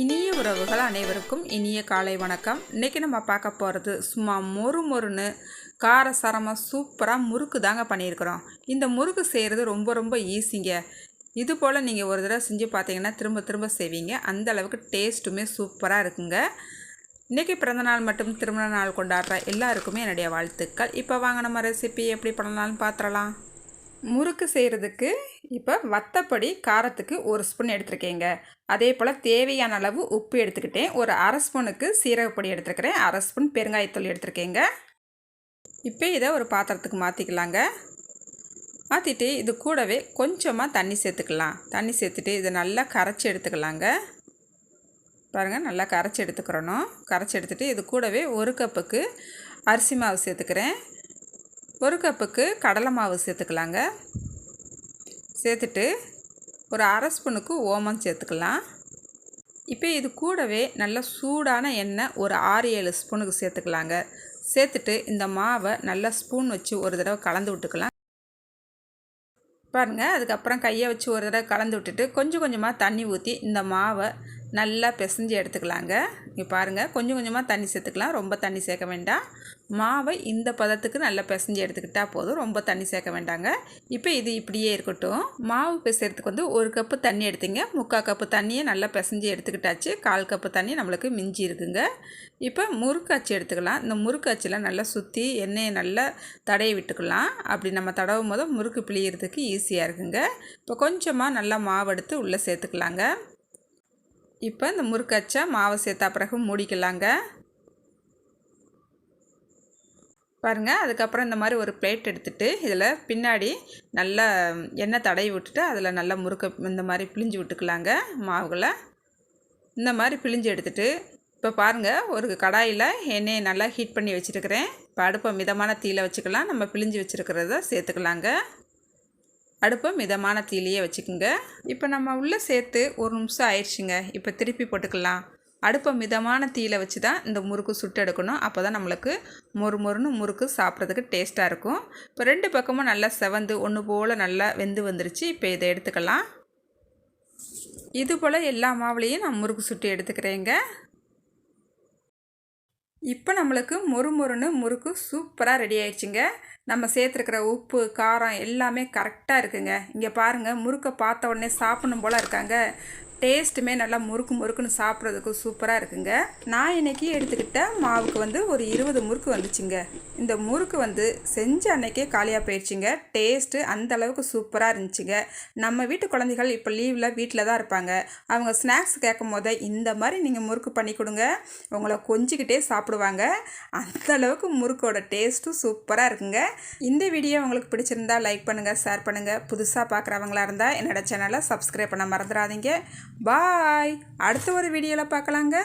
இனிய உறவுகள் அனைவருக்கும் இனிய காலை வணக்கம். இன்றைக்கி நம்ம பார்க்க போகிறது சும்மா மொறு மொறுன்னு காரசாரமாக சூப்பராக முறுக்கு தாங்க பண்ணியிருக்கிறோம். இந்த முறுக்கு செய்கிறது ரொம்ப ரொம்ப ஈஸிங்க. இது போல் நீங்கள் ஒரு தடவை செஞ்சு பார்த்தீங்கன்னா திரும்ப திரும்ப செய்வீங்க. அந்த அளவுக்கு டேஸ்ட்டுமே சூப்பராக இருக்குங்க. இன்றைக்கி பிறந்தநாள் மட்டும் திருமண நாள் கொண்டாடுற எல்லாருக்குமே என்னுடைய வாழ்த்துக்கள். இப்போ வாங்க நம்ம ரெசிபி எப்படி பண்ணலாம்னு பார்த்துடலாம் முறுக்கு செய்கிறதுக்கு இப்போ வத்தப்படி காரத்துக்கு ஒரு ஸ்பூன் எடுத்துருக்கேங்க. அதே போல் தேவையான அளவு உப்பு எடுத்துக்கிட்டேன். ஒரு அரை ஸ்பூனுக்கு சீரகப்பொடி எடுத்துருக்கிறேன். அரை ஸ்பூன் பெருங்காயத்தூள் எடுத்துருக்கேங்க. இப்போ இதை ஒரு பாத்திரத்துக்கு மாற்றிக்கலாங்க மாற்றிட்டு இது கூடவே கொஞ்சமாக தண்ணி சேர்த்துக்கலாம். தண்ணி சேர்த்துட்டு இதை நல்லா கரைச்சி எடுத்துக்கலாங்க. பாருங்கள் நல்லா கரைச்சி எடுத்துக்கிறணும். கரைச்சி எடுத்துகிட்டு இது கூடவே ஒரு கப்புக்கு அரிசி மாவு சேர்த்துக்கிறேன். ஒரு கப்புக்கு கடலை மாவு சேர்த்துக்கலாங்க. சேர்த்துட்டு ஒரு அரை ஸ்பூனுக்கு ஓமம் சேர்த்துக்கலாம். இப்போ இது கூடவே நல்ல சூடான எண்ணெய் ஒரு ஆறு ஏழு ஸ்பூனுக்கு சேர்த்துக்கலாங்க. சேர்த்துட்டு இந்த மாவை நல்லா ஸ்பூன் வச்சு ஒரு தடவை கலந்து விட்டுக்கலாம். பாருங்கள் அதுக்கப்புறம் கையை வச்சு ஒரு தடவை கலந்து விட்டுட்டு கொஞ்சம் கொஞ்சமாக தண்ணி ஊற்றி இந்த மாவை நல்லா பிசைஞ்சு எடுத்துக்கலாங்க. இங்கே பாருங்கள் கொஞ்சம் கொஞ்சமாக தண்ணி சேர்த்துக்கலாம். ரொம்ப தண்ணி சேர்க்க வேண்டாம். மாவை இந்த பதத்துக்கு நல்லா பிசைஞ்சு எடுத்துக்கிட்டால் போதும். ரொம்ப தண்ணி சேர்க்க வேண்டாங்க. இப்போ இது இப்படியே இருக்கட்டும். மாவு பிசைறதுக்கு வந்து ஒரு கப்பு தண்ணி எடுத்தீங்க. முக்கால் கப்பு தண்ணியை நல்லா பிசைஞ்சு எடுத்துக்கிட்டாச்சு. கால் கப்பு தண்ணி நம்மளுக்கு மிஞ்சி இருக்குங்க இப்போ முறுக்காச்சி எடுத்துக்கலாம். இந்த முறுக்காச்சியில் நல்லா சுற்றி எண்ணெயை நல்லா தடவி விட்டுக்கலாம். அப்படி நம்ம தடவும் போது முறுக்கு பிழியறதுக்கு ஈஸியாக இருக்குங்க. இப்போ கொஞ்சமாக நல்லா மாவு எடுத்து உள்ளே சேர்த்துக்கலாங்க. இப்போ இந்த முறுக்கச்சா மாவை சேர்த்தா பிறகு மூடிக்கலாங்க. பாருங்கள் அதுக்கப்புறம் இந்த மாதிரி ஒரு பிளேட் எடுத்துகிட்டு இதில் பின்னாடி நல்லா எண்ணெய் தடவி விட்டுட்டு அதில் நல்லா முறுக்க இந்த மாதிரி பிழிஞ்சு விட்டுக்கலாங்க மாவுகளை. இந்த மாதிரி பிழிஞ்சு எடுத்துகிட்டு இப்போ பாருங்கள் ஒரு கடாயில் எண்ணெயை நல்லா ஹீட் பண்ணி வச்சுருக்கிறேன். இப்போ அடுப்பை மிதமான தீயில் வச்சுக்கலாம் நம்ம பிழிஞ்சு வச்சுருக்கிறத சேர்த்துக்கலாங்க. அடுப்பை மிதமான தீலையே வச்சுக்கோங்க. இப்போ நம்ம உள்ளே சேர்த்து ஒரு நிமிஷம் ஆயிடுச்சுங்க. இப்போ திருப்பி போட்டுக்கலாம். அடுப்பை மிதமான தீயில் வச்சு தான் இந்த முறுக்கு சுட்டு எடுக்கணும். அப்போ தான் நம்மளுக்கு மொறு மொறுன்னு முறுக்கு சாப்பிட்றதுக்கு டேஸ்ட்டாக இருக்கும். இப்போ ரெண்டு பக்கமும் நல்லா செவந்து ஒன்று போல் நல்லா வெந்து வந்துருச்சு. இப்போ இதை எடுத்துக்கலாம். இது போல் எல்லா மாவுலேயும் நான் முறுக்கு சுட்டு எடுத்துக்கிறேங்க. இப்போ நம்மளுக்கு மொறு மொறுன்னு முறுக்கு சூப்பராக ரெடி ஆயிடுச்சுங்க. நம்ம சேர்த்துருக்கிற உப்பு காரம் எல்லாமே கரெக்டாக இருக்குங்க. இங்கே பாருங்கள் முறுக்கை பார்த்த உடனே சாப்பிடணும் போல் இருக்காங்க. டேஸ்ட்டுமே நல்லா முறுக்கு முறுக்குன்னு சாப்பிட்றதுக்கு சூப்பராக இருக்குங்க. நான் இன்றைக்கி எடுத்துக்கிட்ட மாவுக்கு வந்து ஒரு இருபது முறுக்கு வந்துச்சுங்க. இந்த முறுக்கு வந்து செஞ்ச அன்னைக்கே காலியாக போயிடுச்சுங்க. டேஸ்ட்டு அந்த அளவுக்கு சூப்பராக இருந்துச்சுங்க. நம்ம வீட்டு குழந்தைகள் இப்போ லீவில் வீட்டில் தான் இருப்பாங்க. அவங்க ஸ்நாக்ஸ் கேட்கும் போதே இந்த மாதிரி நீங்கள் முறுக்கு பண்ணி கொடுங்க. உங்களை கொஞ்சிக்கிட்டே சாப்பிடுவாங்க. அந்த அளவுக்கு முறுக்கோட டேஸ்ட்டும் சூப்பராக இருக்குங்க. இந்த வீடியோ உங்களுக்கு பிடிச்சிருந்தா லைக் பண்ணுங்கள் ஷேர் பண்ணுங்கள் புதுசாக பார்க்குறவங்களா இருந்தால் என்னோடய சேனலை சப்ஸ்கிரைப் பண்ண மறந்துடாதீங்க. பாய். அடுத்த ஒரு வீடியோவில் பார்க்கலாங்க.